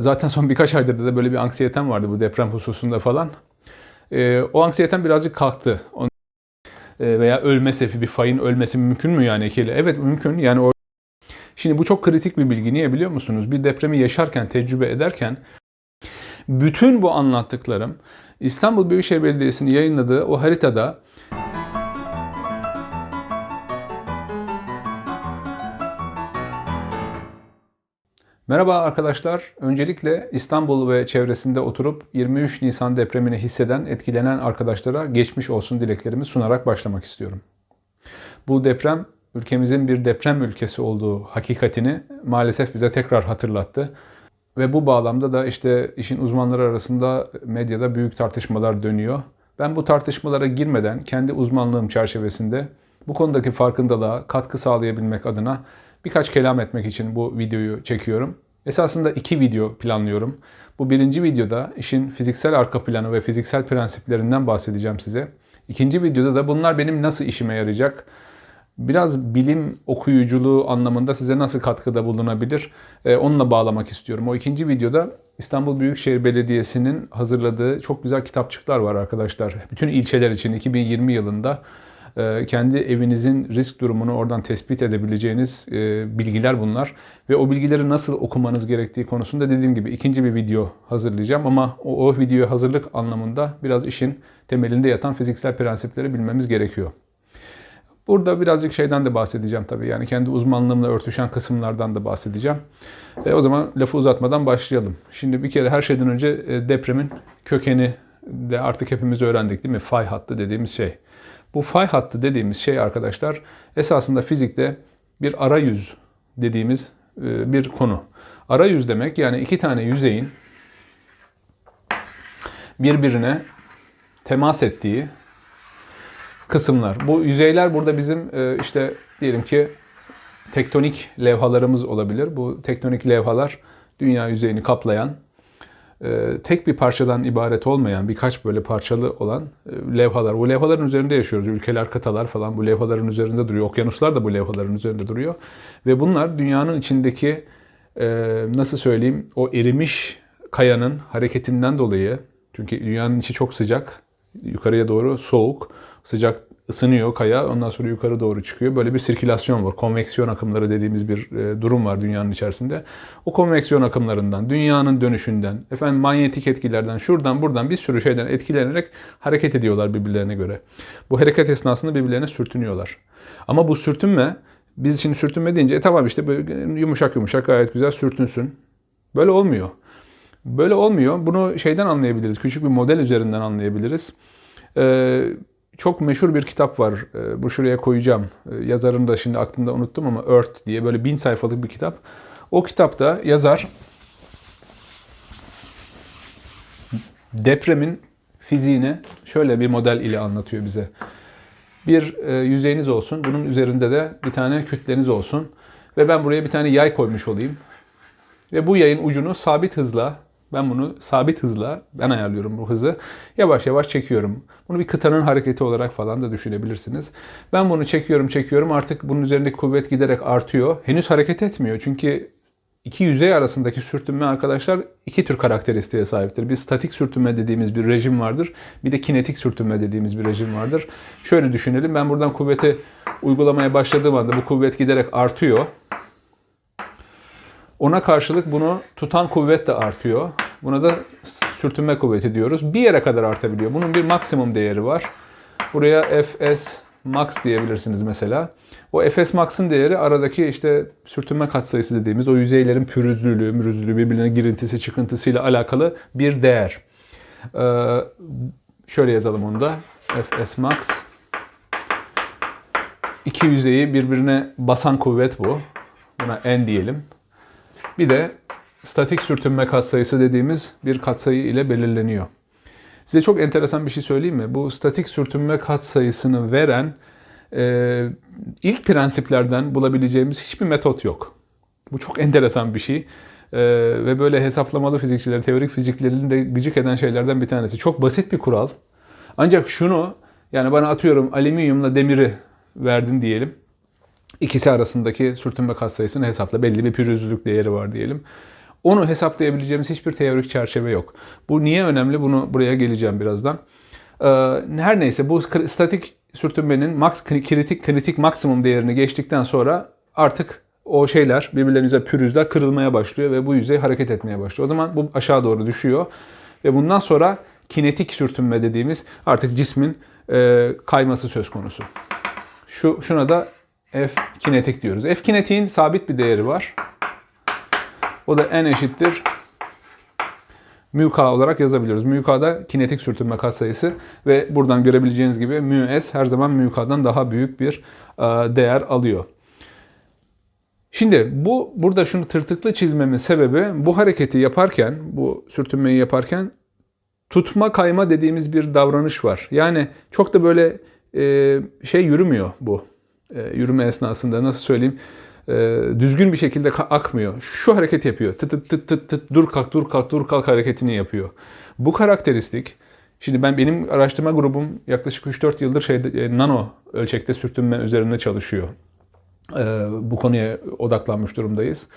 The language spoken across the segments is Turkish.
Zaten son birkaç aydır da böyle bir anksiyetem vardı bu deprem hususunda falan. Ee, o anksiyetem birazcık kalktı. On- Ee, veya ölme sebebi bir fayın ölmesi mümkün mü yani ekiyle? Evet mümkün. Yani o Şimdi bu çok kritik bir bilgi. Niye biliyor musunuz? Bir depremi yaşarken, tecrübe ederken bütün bu anlattıklarım İstanbul Büyükşehir Belediyesi'nin yayınladığı o haritada Merhaba arkadaşlar. Öncelikle İstanbul ve çevresinde oturup 23 Nisan depremini hisseden, etkilenen arkadaşlara geçmiş olsun dileklerimi sunarak başlamak istiyorum. Bu deprem ülkemizin bir deprem ülkesi olduğu hakikatini maalesef bize tekrar hatırlattı. Ve bu bağlamda da işte işin uzmanları arasında medyada büyük tartışmalar dönüyor. Ben bu tartışmalara girmeden kendi uzmanlığım çerçevesinde bu konudaki farkındalığa katkı sağlayabilmek adına birkaç kelam etmek için bu videoyu çekiyorum. Esasında iki video planlıyorum. Bu birinci videoda işin fiziksel arka planı ve fiziksel prensiplerinden bahsedeceğim size. İkinci videoda da bunlar benim nasıl işime yarayacak, biraz bilim okuyuculuğu anlamında size nasıl katkıda bulunabilir e, onunla bağlamak istiyorum. O ikinci videoda İstanbul Büyükşehir Belediyesi'nin hazırladığı çok güzel kitapçıklar var arkadaşlar. Bütün ilçeler için 2020 yılında kendi evinizin risk durumunu oradan tespit edebileceğiniz e, bilgiler bunlar. Ve o bilgileri nasıl okumanız gerektiği konusunda dediğim gibi ikinci bir video hazırlayacağım. Ama o, o videoya hazırlık anlamında biraz işin temelinde yatan fiziksel prensipleri bilmemiz gerekiyor. Burada birazcık şeyden de bahsedeceğim tabii. Yani kendi uzmanlığımla örtüşen kısımlardan da bahsedeceğim. E, o zaman lafı uzatmadan başlayalım. Şimdi bir kere her şeyden önce e, depremin kökeni de artık hepimiz öğrendik değil mi? Fay hattı dediğimiz şey. Bu fay hattı dediğimiz şey arkadaşlar esasında fizikte bir arayüz dediğimiz e, bir konu. Arayüz demek yani iki tane yüzeyin birbirine temas ettiği kısımlar. Bu yüzeyler burada bizim e, işte diyelim ki tektonik levhalarımız olabilir. Bu tektonik levhalar dünya yüzeyini kaplayan tek bir parçadan ibaret olmayan birkaç böyle parçalı olan e, levhalar. Bu levhaların üzerinde yaşıyoruz. Ülkeler, kıtalar falan bu levhaların üzerinde duruyor. Okyanuslar da bu levhaların üzerinde duruyor. Ve bunlar dünyanın içindeki nasıl söyleyeyim o erimiş kayanın hareketinden dolayı çünkü dünyanın içi çok sıcak, yukarıya doğru soğuk sıcak ısınıyor kaya ondan sonra yukarı doğru çıkıyor. Böyle bir sirkülasyon var. Konveksiyon akımları dediğimiz bir e, durum var dünyanın içerisinde. O konveksiyon akımlarından, dünyanın dönüşünden, efendim manyetik etkilerden, şuradan buradan bir sürü şeyden etkilenerek hareket ediyorlar birbirlerine göre. Bu hareket esnasında birbirlerine sürtünüyorlar. Ama bu sürtünme biz şimdi sürtünme deyince e tamam işte böyle yumuşak yumuşak gayet güzel sürtünsün. Böyle olmuyor. Böyle olmuyor. Bunu şeyden anlayabiliriz. Küçük bir model üzerinden anlayabiliriz. Ee, çok meşhur bir kitap var. Ee, bu şuraya koyacağım. Ee, yazarını da şimdi aklımda unuttum ama Earth diye böyle bin sayfalık bir kitap. O kitapta yazar depremin fiziğini şöyle bir model ile anlatıyor bize. Bir e, yüzeyiniz olsun. Bunun üzerinde de bir tane kütleniz olsun. Ve ben buraya bir tane yay koymuş olayım. Ve bu yayın ucunu sabit hızla ben bunu sabit hızla, ben ayarlıyorum bu hızı. Yavaş yavaş çekiyorum. Bunu bir kıtanın hareketi olarak falan da düşünebilirsiniz. Ben bunu çekiyorum, çekiyorum. Artık bunun üzerindeki kuvvet giderek artıyor. Henüz hareket etmiyor. Çünkü iki yüzey arasındaki sürtünme arkadaşlar iki tür karakteristiğe sahiptir. Bir statik sürtünme dediğimiz bir rejim vardır. Bir de kinetik sürtünme dediğimiz bir rejim vardır. Şöyle düşünelim. Ben buradan kuvveti uygulamaya başladığım anda bu kuvvet giderek artıyor. Ona karşılık bunu tutan kuvvet de artıyor. Buna da sürtünme kuvveti diyoruz. Bir yere kadar artabiliyor. Bunun bir maksimum değeri var. Buraya Fs max diyebilirsiniz mesela. O Fs max'ın değeri aradaki işte sürtünme katsayısı dediğimiz o yüzeylerin pürüzlülüğü, mürüzlülüğü, birbirine girintisi, çıkıntısıyla alakalı bir değer. Ee, şöyle yazalım onu da. Fs max. İki yüzeyi birbirine basan kuvvet bu. Buna n diyelim. Bir de statik sürtünme katsayısı dediğimiz bir katsayı ile belirleniyor. Size çok enteresan bir şey söyleyeyim mi? Bu statik sürtünme katsayısını veren e, ilk prensiplerden bulabileceğimiz hiçbir metot yok. Bu çok enteresan bir şey. E, ve böyle hesaplamalı fizikçileri, teorik fiziklerini de gıcık eden şeylerden bir tanesi. Çok basit bir kural. Ancak şunu, yani bana atıyorum alüminyumla demiri verdin diyelim. İkisi arasındaki sürtünme katsayısını hesapla. Belli bir pürüzlülük değeri var diyelim. onu hesaplayabileceğimiz hiçbir teorik çerçeve yok. Bu niye önemli? Bunu buraya geleceğim birazdan. Ee, her neyse bu statik sürtünmenin max kritik kritik maksimum değerini geçtikten sonra artık o şeyler birbirlerinin üzerine pürüzler kırılmaya başlıyor ve bu yüzey hareket etmeye başlıyor. O zaman bu aşağı doğru düşüyor ve bundan sonra kinetik sürtünme dediğimiz artık cismin e, kayması söz konusu. Şu şuna da F kinetik diyoruz. F kinetiğin sabit bir değeri var. O da n eşittir mu k olarak yazabiliyoruz. Mu k da kinetik sürtünme katsayısı ve buradan görebileceğiniz gibi mu s her zaman mu k'dan daha büyük bir e, değer alıyor. Şimdi bu burada şunu tırtıklı çizmemin sebebi bu hareketi yaparken, bu sürtünmeyi yaparken tutma kayma dediğimiz bir davranış var. Yani çok da böyle e, şey yürümüyor bu. E, yürüme esnasında nasıl söyleyeyim? E, düzgün bir şekilde akmıyor. Şu hareket yapıyor. Tıt tıt tıt tıt tıt dur kalk dur kalk dur kalk hareketini yapıyor. Bu karakteristik Şimdi ben benim araştırma grubum yaklaşık 3-4 yıldır şeyde e, nano ölçekte sürtünme üzerinde çalışıyor. Bu konuya odaklanmış durumdayız.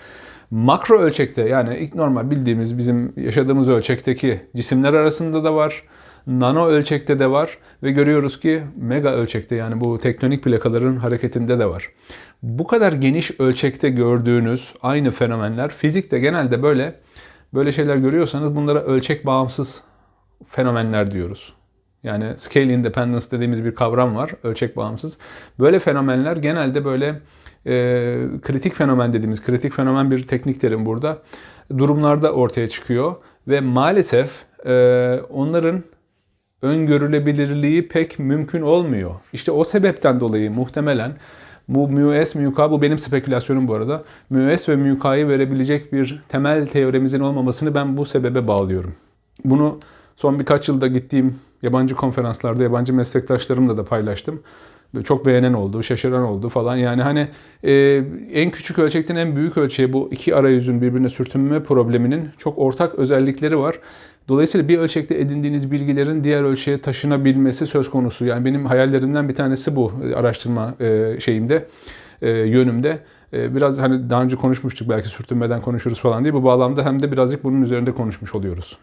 Makro ölçekte yani ilk normal bildiğimiz bizim yaşadığımız ölçekteki cisimler arasında da var. Nano ölçekte de var ve görüyoruz ki mega ölçekte yani bu tektonik plakaların hareketinde de var. Bu kadar geniş ölçekte gördüğünüz aynı fenomenler fizikte genelde böyle böyle şeyler görüyorsanız bunlara ölçek bağımsız fenomenler diyoruz. Yani scale independence dediğimiz bir kavram var, ölçek bağımsız. Böyle fenomenler genelde böyle e, kritik fenomen dediğimiz, kritik fenomen bir teknik terim burada, durumlarda ortaya çıkıyor. Ve maalesef e, onların öngörülebilirliği pek mümkün olmuyor. İşte o sebepten dolayı muhtemelen bu mu s mu k bu benim spekülasyonum bu arada. Mu s ve mu k'yı verebilecek bir temel teoremizin olmamasını ben bu sebebe bağlıyorum. Bunu son birkaç yılda gittiğim yabancı konferanslarda yabancı meslektaşlarımla da paylaştım. Çok beğenen oldu, şaşıran oldu falan. Yani hani e, en küçük ölçekten en büyük ölçeğe bu iki arayüzün birbirine sürtünme probleminin çok ortak özellikleri var. Dolayısıyla bir ölçekte edindiğiniz bilgilerin diğer ölçeğe taşınabilmesi söz konusu. Yani benim hayallerimden bir tanesi bu e, araştırma e, şeyimde, e, yönümde. Biraz hani daha önce konuşmuştuk belki sürtünmeden konuşuruz falan diye. Bu bağlamda hem de birazcık bunun üzerinde konuşmuş oluyoruz.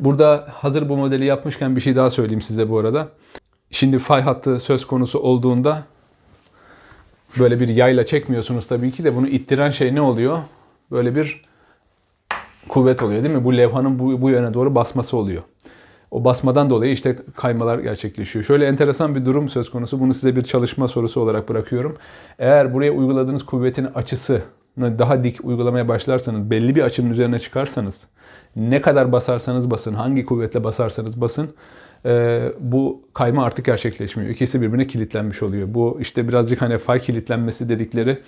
Burada hazır bu modeli yapmışken bir şey daha söyleyeyim size bu arada. Şimdi fay hattı söz konusu olduğunda böyle bir yayla çekmiyorsunuz tabii ki de bunu ittiren şey ne oluyor? Böyle bir kuvvet oluyor değil mi? Bu levhanın bu, bu yöne doğru basması oluyor. O basmadan dolayı işte kaymalar gerçekleşiyor. Şöyle enteresan bir durum söz konusu. Bunu size bir çalışma sorusu olarak bırakıyorum. Eğer buraya uyguladığınız kuvvetin açısını daha dik uygulamaya başlarsanız, belli bir açının üzerine çıkarsanız, ne kadar basarsanız basın, hangi kuvvetle basarsanız basın, e, bu kayma artık gerçekleşmiyor. İkisi birbirine kilitlenmiş oluyor. Bu işte birazcık hani fay kilitlenmesi dedikleri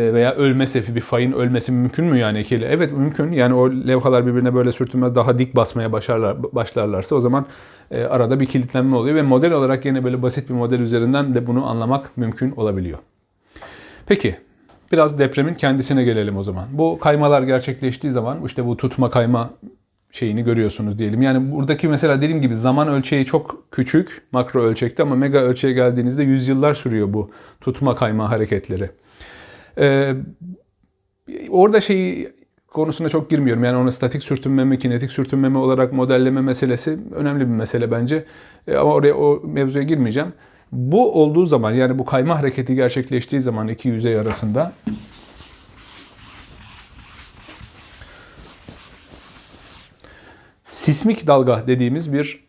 veya ölme sefi bir fayın ölmesi mümkün mü yani ikiyle? Evet mümkün. Yani o levhalar birbirine böyle sürtünmez daha dik basmaya başlarlar, başlarlarsa o zaman e, arada bir kilitlenme oluyor ve model olarak yine böyle basit bir model üzerinden de bunu anlamak mümkün olabiliyor. Peki biraz depremin kendisine gelelim o zaman. Bu kaymalar gerçekleştiği zaman işte bu tutma kayma şeyini görüyorsunuz diyelim. Yani buradaki mesela dediğim gibi zaman ölçeği çok küçük makro ölçekte ama mega ölçeğe geldiğinizde yüzyıllar sürüyor bu tutma kayma hareketleri. Ee, orada şeyi konusuna çok girmiyorum. Yani onu statik sürtünme mi, kinetik sürtünme mi olarak modelleme meselesi önemli bir mesele bence. Ee, ama oraya o mevzuya girmeyeceğim. Bu olduğu zaman yani bu kayma hareketi gerçekleştiği zaman iki yüzey arasında sismik dalga dediğimiz bir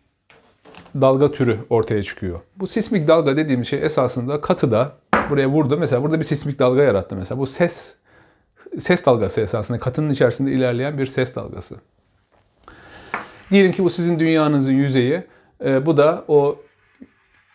dalga türü ortaya çıkıyor. Bu sismik dalga dediğimiz şey esasında katıda buraya vurdu. Mesela burada bir sismik dalga yarattı mesela. Bu ses ses dalgası esasında katının içerisinde ilerleyen bir ses dalgası. Diyelim ki bu sizin dünyanızın yüzeyi. E, bu da o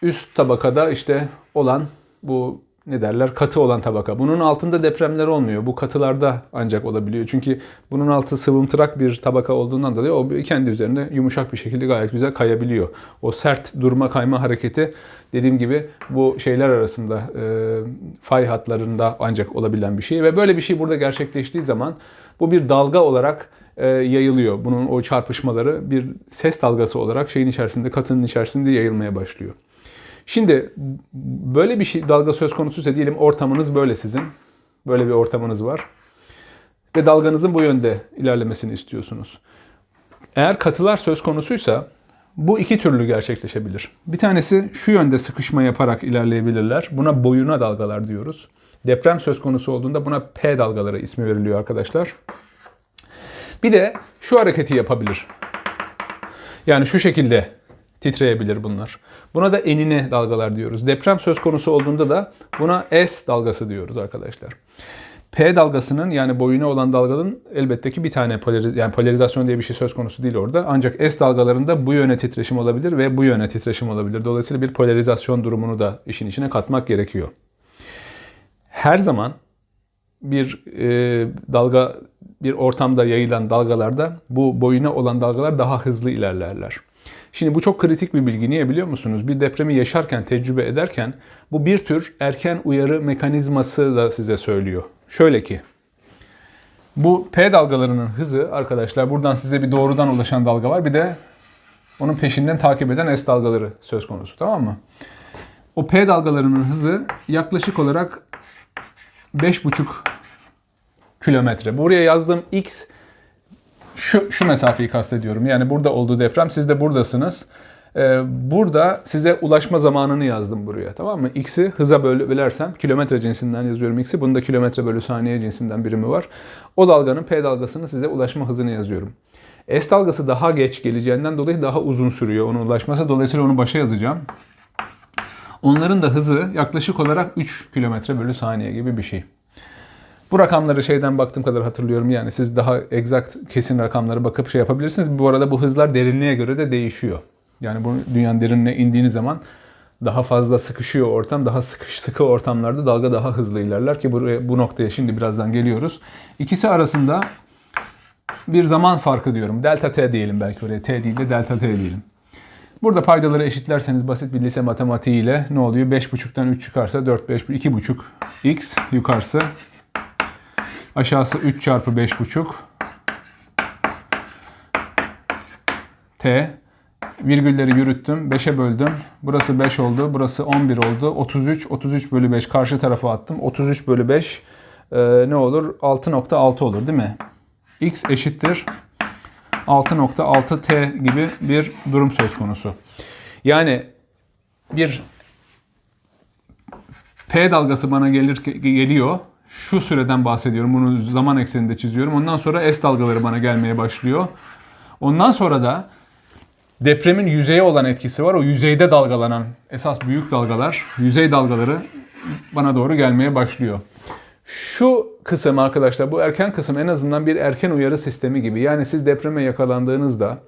üst tabakada işte olan bu ne derler katı olan tabaka. Bunun altında depremler olmuyor. Bu katılarda ancak olabiliyor. Çünkü bunun altı sıvımtırak bir tabaka olduğundan dolayı o kendi üzerinde yumuşak bir şekilde gayet güzel kayabiliyor. O sert durma kayma hareketi dediğim gibi bu şeyler arasında e, fay hatlarında ancak olabilen bir şey ve böyle bir şey burada gerçekleştiği zaman bu bir dalga olarak e, yayılıyor. Bunun o çarpışmaları bir ses dalgası olarak şeyin içerisinde, katının içerisinde yayılmaya başlıyor. Şimdi böyle bir şey dalga söz konusuysa diyelim ortamınız böyle sizin. Böyle bir ortamınız var. ve dalganızın bu yönde ilerlemesini istiyorsunuz. Eğer katılar söz konusuysa bu iki türlü gerçekleşebilir. Bir tanesi şu yönde sıkışma yaparak ilerleyebilirler. Buna boyuna dalgalar diyoruz. Deprem söz konusu olduğunda buna P dalgaları ismi veriliyor arkadaşlar. Bir de şu hareketi yapabilir. Yani şu şekilde titreyebilir bunlar. Buna da enine dalgalar diyoruz. Deprem söz konusu olduğunda da buna S dalgası diyoruz arkadaşlar. P dalgasının yani boyuna olan dalganın elbette ki bir tane polariz yani polarizasyon diye bir şey söz konusu değil orada. Ancak S dalgalarında bu yöne titreşim olabilir ve bu yöne titreşim olabilir. Dolayısıyla bir polarizasyon durumunu da işin içine katmak gerekiyor. Her zaman bir e, dalga bir ortamda yayılan dalgalarda bu boyuna olan dalgalar daha hızlı ilerlerler. Şimdi bu çok kritik bir bilgi. Niye biliyor musunuz? Bir depremi yaşarken, tecrübe ederken bu bir tür erken uyarı mekanizması da size söylüyor. Şöyle ki, bu P dalgalarının hızı arkadaşlar buradan size bir doğrudan ulaşan dalga var. Bir de onun peşinden takip eden S dalgaları söz konusu tamam mı? O P dalgalarının hızı yaklaşık olarak 5,5 kilometre. Buraya yazdığım X şu, şu mesafeyi kastediyorum. Yani burada olduğu deprem siz de buradasınız. Ee, burada size ulaşma zamanını yazdım buraya tamam mı? X'i hıza bölersem kilometre cinsinden yazıyorum X'i. Bunda kilometre bölü saniye cinsinden birimi var. O dalganın P dalgasını size ulaşma hızını yazıyorum. S dalgası daha geç geleceğinden dolayı daha uzun sürüyor onun ulaşması. Dolayısıyla onu başa yazacağım. Onların da hızı yaklaşık olarak 3 kilometre bölü saniye gibi bir şey. Bu rakamları şeyden baktığım kadar hatırlıyorum. Yani siz daha exact kesin rakamları bakıp şey yapabilirsiniz. Bu arada bu hızlar derinliğe göre de değişiyor. Yani bu dünyanın derinliğine indiğiniz zaman daha fazla sıkışıyor ortam. Daha sıkış, sıkı ortamlarda dalga daha hızlı ilerler ki buraya, bu noktaya şimdi birazdan geliyoruz. İkisi arasında bir zaman farkı diyorum. Delta T diyelim belki oraya. T değil de delta T diyelim. Burada paydaları eşitlerseniz basit bir lise matematiğiyle ne oluyor? 5.5'tan 3 çıkarsa 4, 5, 2.5 x yukarısı Aşağısı 3 çarpı 5,5 T. Virgülleri yürüttüm. 5'e böldüm. Burası 5 oldu. Burası 11 oldu. 33. 33 bölü 5 karşı tarafa attım. 33 bölü 5 e, ne olur? 6.6 olur değil mi? X eşittir 6.6 T gibi bir durum söz konusu. Yani bir P dalgası bana gelir geliyor şu süreden bahsediyorum. Bunu zaman ekseninde çiziyorum. Ondan sonra S dalgaları bana gelmeye başlıyor. Ondan sonra da depremin yüzeye olan etkisi var. O yüzeyde dalgalanan esas büyük dalgalar, yüzey dalgaları bana doğru gelmeye başlıyor. Şu kısım arkadaşlar, bu erken kısım en azından bir erken uyarı sistemi gibi. Yani siz depreme yakalandığınızda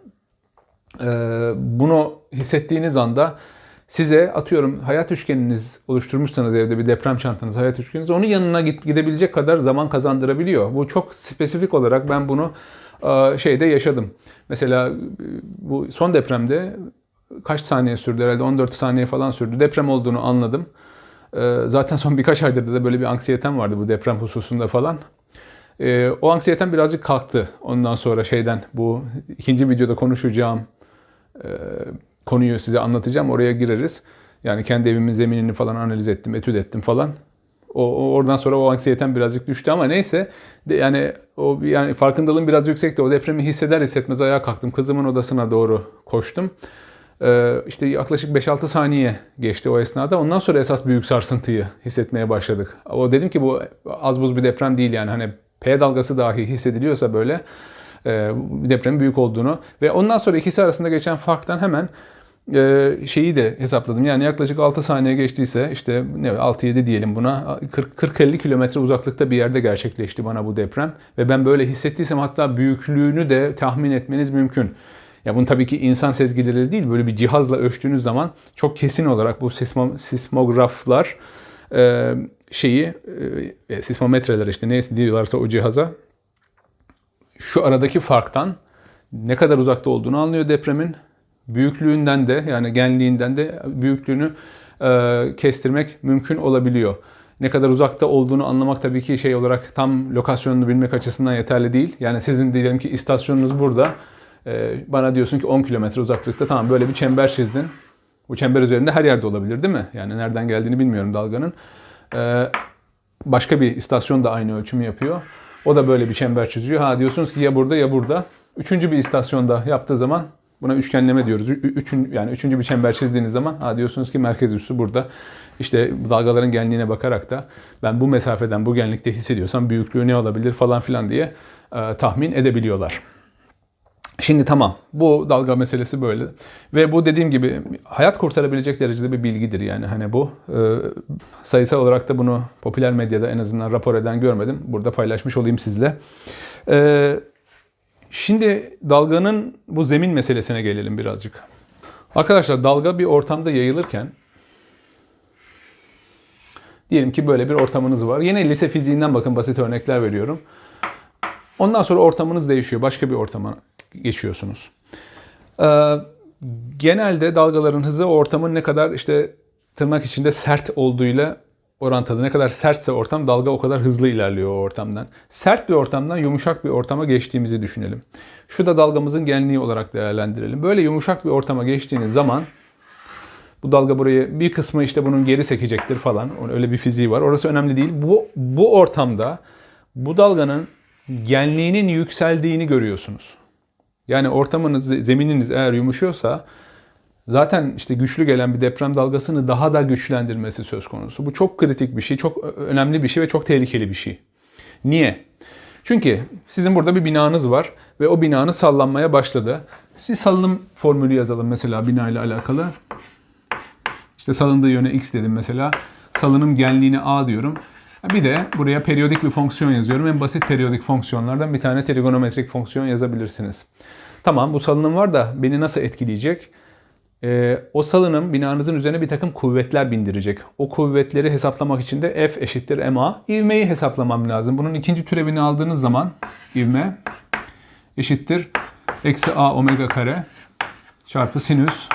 bunu hissettiğiniz anda size atıyorum hayat üçgeniniz oluşturmuşsanız evde bir deprem çantanız, hayat üçgeniniz onun yanına gidebilecek kadar zaman kazandırabiliyor. Bu çok spesifik olarak ben bunu e, şeyde yaşadım. Mesela e, bu son depremde kaç saniye sürdü herhalde 14 saniye falan sürdü. Deprem olduğunu anladım. E, zaten son birkaç aydır da böyle bir anksiyetem vardı bu deprem hususunda falan. O anksiyetem birazcık kalktı. Ondan sonra şeyden bu ikinci videoda konuşacağım konuyu size anlatacağım. Oraya gireriz. Yani kendi evimin zeminini falan analiz ettim, etüt ettim falan. O, oradan sonra o anksiyetem birazcık düştü ama neyse de, yani o yani farkındalığım biraz yüksekti. O depremi hisseder hissetmez ayağa kalktım. Kızımın odasına doğru koştum. Ee, işte yaklaşık 5-6 saniye geçti o esnada. Ondan sonra esas büyük sarsıntıyı hissetmeye başladık. O dedim ki bu az buz bir deprem değil yani hani P dalgası dahi hissediliyorsa böyle depremin büyük olduğunu ve ondan sonra ikisi arasında geçen farktan hemen e, şeyi de hesapladım. Yani yaklaşık 6 saniye geçtiyse işte ne 6-7 diyelim buna 40-50 kilometre uzaklıkta bir yerde gerçekleşti bana bu deprem ve ben böyle hissettiysem hatta büyüklüğünü de tahmin etmeniz mümkün. Ya bunu tabii ki insan sezgileri değil böyle bir cihazla ölçtüğünüz zaman çok kesin olarak bu sismo, sismograflar e, şeyi e, sismometreler işte neyse diyorlarsa o cihaza şu aradaki farktan ne kadar uzakta olduğunu anlıyor depremin. Büyüklüğünden de yani genliğinden de büyüklüğünü e, kestirmek mümkün olabiliyor. Ne kadar uzakta olduğunu anlamak tabii ki şey olarak tam lokasyonunu bilmek açısından yeterli değil. Yani sizin diyelim ki istasyonunuz burada. E, bana diyorsun ki 10 kilometre uzaklıkta tamam böyle bir çember çizdin. Bu çember üzerinde her yerde olabilir değil mi? Yani nereden geldiğini bilmiyorum dalganın. E, başka bir istasyon da aynı ölçümü yapıyor. O da böyle bir çember çiziyor. Ha diyorsunuz ki ya burada ya burada. Üçüncü bir istasyonda yaptığı zaman buna üçgenleme diyoruz. Üçün, yani üçüncü bir çember çizdiğiniz zaman ha diyorsunuz ki merkez üssü burada. İşte dalgaların genliğine bakarak da ben bu mesafeden bu genlikte hissediyorsam büyüklüğü ne olabilir falan filan diye e, tahmin edebiliyorlar. Şimdi tamam bu dalga meselesi böyle ve bu dediğim gibi hayat kurtarabilecek derecede bir bilgidir yani hani bu e, sayısal olarak da bunu popüler medyada en azından rapor eden görmedim burada paylaşmış olayım sizle. E, şimdi dalganın bu zemin meselesine gelelim birazcık. Arkadaşlar dalga bir ortamda yayılırken diyelim ki böyle bir ortamınız var. Yine lise fiziğinden bakın basit örnekler veriyorum. Ondan sonra ortamınız değişiyor. Başka bir ortama geçiyorsunuz. Ee, genelde dalgaların hızı ortamın ne kadar işte tırnak içinde sert olduğuyla orantılı. Ne kadar sertse ortam dalga o kadar hızlı ilerliyor o ortamdan. Sert bir ortamdan yumuşak bir ortama geçtiğimizi düşünelim. Şu da dalgamızın genliği olarak değerlendirelim. Böyle yumuşak bir ortama geçtiğiniz zaman bu dalga burayı bir kısmı işte bunun geri sekecektir falan. Öyle bir fiziği var. Orası önemli değil. Bu bu ortamda bu dalganın genliğinin yükseldiğini görüyorsunuz. Yani ortamınız, zemininiz eğer yumuşuyorsa zaten işte güçlü gelen bir deprem dalgasını daha da güçlendirmesi söz konusu. Bu çok kritik bir şey, çok önemli bir şey ve çok tehlikeli bir şey. Niye? Çünkü sizin burada bir binanız var ve o binanız sallanmaya başladı. Siz salınım formülü yazalım mesela bina ile alakalı. İşte salındığı yöne x dedim mesela. Salınım genliğine a diyorum. Bir de buraya periyodik bir fonksiyon yazıyorum. En basit periyodik fonksiyonlardan bir tane trigonometrik fonksiyon yazabilirsiniz. Tamam bu salınım var da beni nasıl etkileyecek? Ee, o salınım binanızın üzerine bir takım kuvvetler bindirecek. O kuvvetleri hesaplamak için de F eşittir MA. İvmeyi hesaplamam lazım. Bunun ikinci türevini aldığınız zaman ivme eşittir eksi A omega kare çarpı sinüs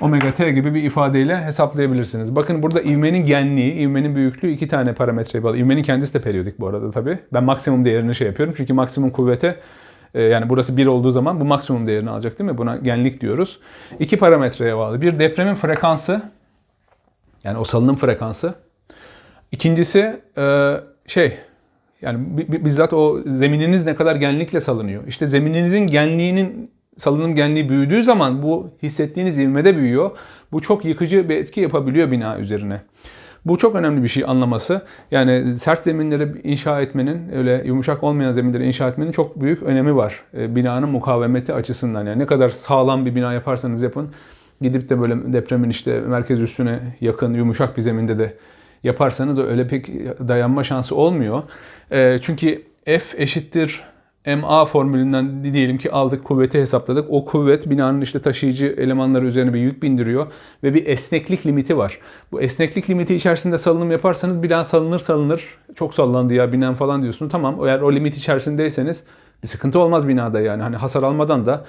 omega t gibi bir ifadeyle hesaplayabilirsiniz. Bakın burada ivmenin genliği, ivmenin büyüklüğü iki tane parametreye bağlı. İvmenin kendisi de periyodik bu arada tabii. Ben maksimum değerini şey yapıyorum. Çünkü maksimum kuvvete e, yani burası 1 olduğu zaman bu maksimum değerini alacak değil mi? Buna genlik diyoruz. İki parametreye bağlı. Bir depremin frekansı yani o salınım frekansı. İkincisi e, şey yani bizzat o zemininiz ne kadar genlikle salınıyor. İşte zemininizin genliğinin salınım genliği büyüdüğü zaman bu hissettiğiniz ivmede büyüyor. Bu çok yıkıcı bir etki yapabiliyor bina üzerine. Bu çok önemli bir şey anlaması. Yani sert zeminleri inşa etmenin, öyle yumuşak olmayan zeminleri inşa etmenin çok büyük önemi var. E, binanın mukavemeti açısından. Yani ne kadar sağlam bir bina yaparsanız yapın, gidip de böyle depremin işte merkez üstüne yakın, yumuşak bir zeminde de yaparsanız öyle pek dayanma şansı olmuyor. E, çünkü F eşittir MA formülünden diyelim ki aldık kuvveti hesapladık. O kuvvet binanın işte taşıyıcı elemanları üzerine bir yük bindiriyor ve bir esneklik limiti var. Bu esneklik limiti içerisinde salınım yaparsanız bina salınır salınır. Çok sallandı ya binen falan diyorsunuz. Tamam eğer o limit içerisindeyseniz bir sıkıntı olmaz binada yani. Hani hasar almadan da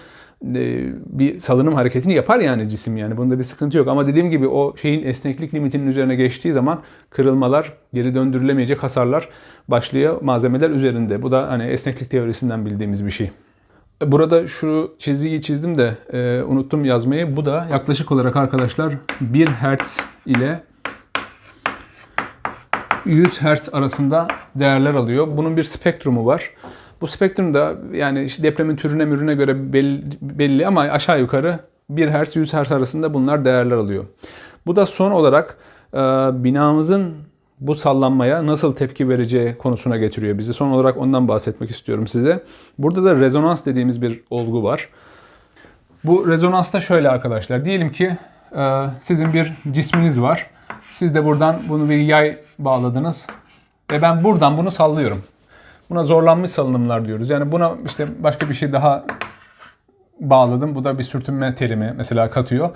e, bir salınım hareketini yapar yani cisim yani. Bunda bir sıkıntı yok. Ama dediğim gibi o şeyin esneklik limitinin üzerine geçtiği zaman kırılmalar, geri döndürülemeyecek hasarlar başlıyor malzemeler üzerinde. Bu da hani esneklik teorisinden bildiğimiz bir şey. Burada şu çizgiyi çizdim de e, unuttum yazmayı. Bu da yaklaşık olarak arkadaşlar 1 Hz ile 100 Hz arasında değerler alıyor. Bunun bir spektrumu var. Bu spektrum da yani işte depremin türüne mürüne göre belli, belli ama aşağı yukarı 1 Hz 100 Hz arasında bunlar değerler alıyor. Bu da son olarak e, binamızın bu sallanmaya nasıl tepki vereceği konusuna getiriyor bizi. Son olarak ondan bahsetmek istiyorum size. Burada da rezonans dediğimiz bir olgu var. Bu rezonans da şöyle arkadaşlar. Diyelim ki e, sizin bir cisminiz var. Siz de buradan bunu bir yay bağladınız. Ve ben buradan bunu sallıyorum. Buna zorlanmış salınımlar diyoruz. Yani buna işte başka bir şey daha bağladım. Bu da bir sürtünme terimi mesela katıyor.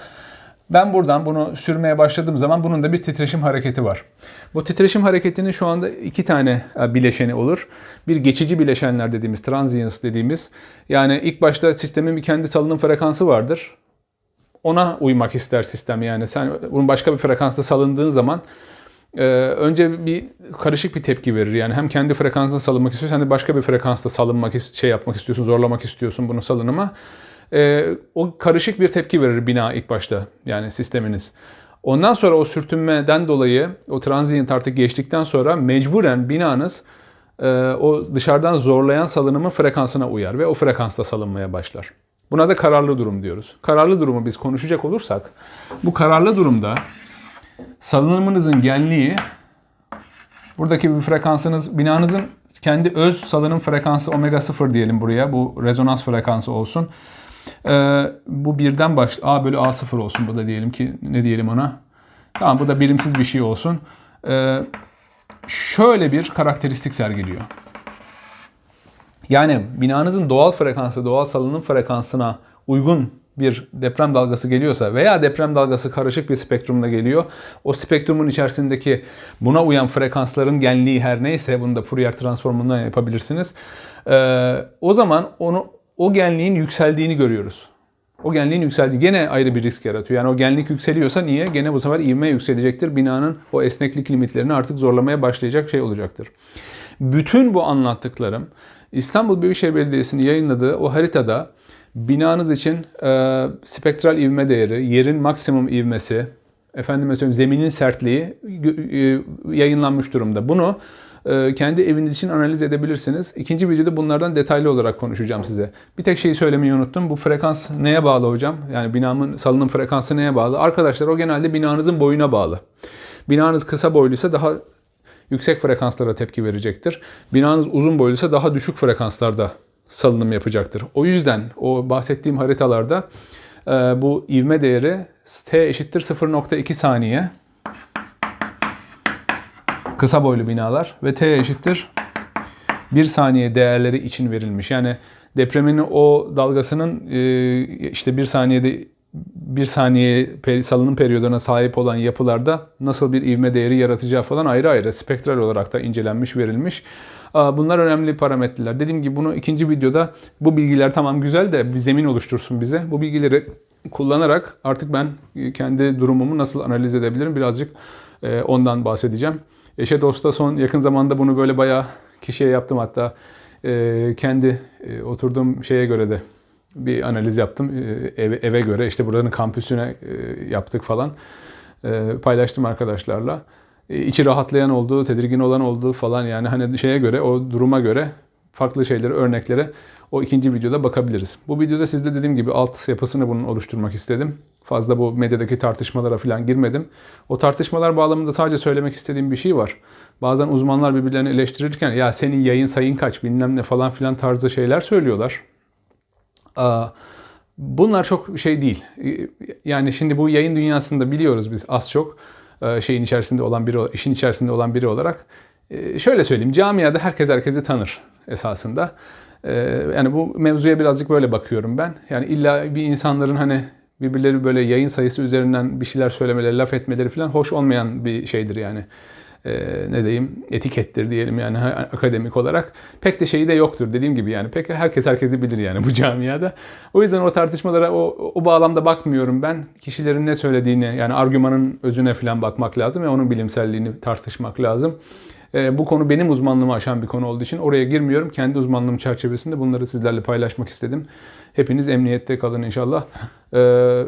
Ben buradan bunu sürmeye başladığım zaman bunun da bir titreşim hareketi var. Bu titreşim hareketinin şu anda iki tane e, bileşeni olur. Bir geçici bileşenler dediğimiz, transients dediğimiz. Yani ilk başta sistemin bir kendi salınım frekansı vardır. Ona uymak ister sistem yani. Sen bunun başka bir frekansta salındığın zaman e, önce bir karışık bir tepki verir. Yani hem kendi frekansında salınmak istiyorsun hem de başka bir frekansta salınmak şey yapmak istiyorsun, zorlamak istiyorsun bunu salınıma e, o karışık bir tepki verir bina ilk başta yani sisteminiz. Ondan sonra o sürtünmeden dolayı o transient artık geçtikten sonra mecburen binanız e, o dışarıdan zorlayan salınımın frekansına uyar ve o frekansta salınmaya başlar. Buna da kararlı durum diyoruz. Kararlı durumu biz konuşacak olursak bu kararlı durumda salınımınızın genliği buradaki bir frekansınız binanızın kendi öz salınım frekansı omega 0 diyelim buraya. Bu rezonans frekansı olsun. Ee, bu birden baş A bölü A0 olsun. Bu da diyelim ki ne diyelim ona? Tamam bu da birimsiz bir şey olsun. Ee, şöyle bir karakteristik sergiliyor. Yani binanızın doğal frekansı, doğal salınım frekansına uygun bir deprem dalgası geliyorsa veya deprem dalgası karışık bir spektrumda geliyor. O spektrumun içerisindeki buna uyan frekansların genliği her neyse bunu da Fourier transformundan yapabilirsiniz. Ee, o zaman onu o genliğin yükseldiğini görüyoruz. O genliğin yükseldiği gene ayrı bir risk yaratıyor. Yani o genlik yükseliyorsa niye? Gene bu sefer ivme yükselecektir. Binanın o esneklik limitlerini artık zorlamaya başlayacak şey olacaktır. Bütün bu anlattıklarım İstanbul Büyükşehir Belediyesi'nin yayınladığı o haritada binanız için e, spektral ivme değeri, yerin maksimum ivmesi, efendime söyleyeyim zeminin sertliği e, yayınlanmış durumda. Bunu kendi eviniz için analiz edebilirsiniz. İkinci videoda bunlardan detaylı olarak konuşacağım size. Bir tek şeyi söylemeyi unuttum. Bu frekans neye bağlı hocam? Yani binamın salınım frekansı neye bağlı? Arkadaşlar o genelde binanızın boyuna bağlı. Binanız kısa boyluysa daha yüksek frekanslara tepki verecektir. Binanız uzun boyluysa daha düşük frekanslarda salınım yapacaktır. O yüzden o bahsettiğim haritalarda e, bu ivme değeri t eşittir 0.2 saniye kısa boylu binalar ve t eşittir 1 saniye değerleri için verilmiş. Yani depremin o dalgasının e, işte 1 saniyede 1 saniye salınım periyoduna sahip olan yapılarda nasıl bir ivme değeri yaratacağı falan ayrı ayrı spektral olarak da incelenmiş, verilmiş. Bunlar önemli parametreler. Dediğim gibi bunu ikinci videoda bu bilgiler tamam güzel de bir zemin oluştursun bize. Bu bilgileri kullanarak artık ben kendi durumumu nasıl analiz edebilirim birazcık e, ondan bahsedeceğim. Eşe dosta son yakın zamanda bunu böyle bayağı kişiye yaptım. Hatta e, kendi e, oturduğum şeye göre de bir analiz yaptım. Eve, eve göre işte buranın kampüsüne yaptık falan. Paylaştım arkadaşlarla. içi rahatlayan oldu, tedirgin olan oldu falan. Yani hani şeye göre o duruma göre farklı şeyleri örneklere o ikinci videoda bakabiliriz. Bu videoda sizde dediğim gibi alt yapısını bunun oluşturmak istedim. Fazla bu medyadaki tartışmalara falan girmedim. O tartışmalar bağlamında sadece söylemek istediğim bir şey var. Bazen uzmanlar birbirlerini eleştirirken ya senin yayın sayın kaç bilmem ne falan filan tarzı şeyler söylüyorlar. Bunlar çok şey değil. Yani şimdi bu yayın dünyasında biliyoruz biz az çok şeyin içerisinde olan biri, işin içerisinde olan biri olarak. Şöyle söyleyeyim, camiada herkes herkesi tanır esasında. Yani bu mevzuya birazcık böyle bakıyorum ben. Yani illa bir insanların hani birbirleri böyle yayın sayısı üzerinden bir şeyler söylemeleri, laf etmeleri falan hoş olmayan bir şeydir yani. Ee, ne diyeyim etikettir diyelim yani akademik olarak. Pek de şeyi de yoktur dediğim gibi yani. Pek herkes herkesi bilir yani bu camiada. O yüzden o tartışmalara o, o bağlamda bakmıyorum ben. Kişilerin ne söylediğini yani argümanın özüne falan bakmak lazım ve onun bilimselliğini tartışmak lazım. Ee, bu konu benim uzmanlığımı aşan bir konu olduğu için oraya girmiyorum. Kendi uzmanlığım çerçevesinde bunları sizlerle paylaşmak istedim. Hepiniz emniyette kalın inşallah. Ee,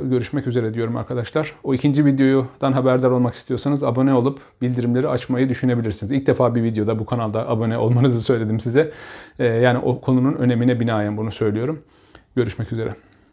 görüşmek üzere diyorum arkadaşlar. O ikinci videodan haberdar olmak istiyorsanız abone olup bildirimleri açmayı düşünebilirsiniz. İlk defa bir videoda bu kanalda abone olmanızı söyledim size. Ee, yani o konunun önemine binaen bunu söylüyorum. Görüşmek üzere.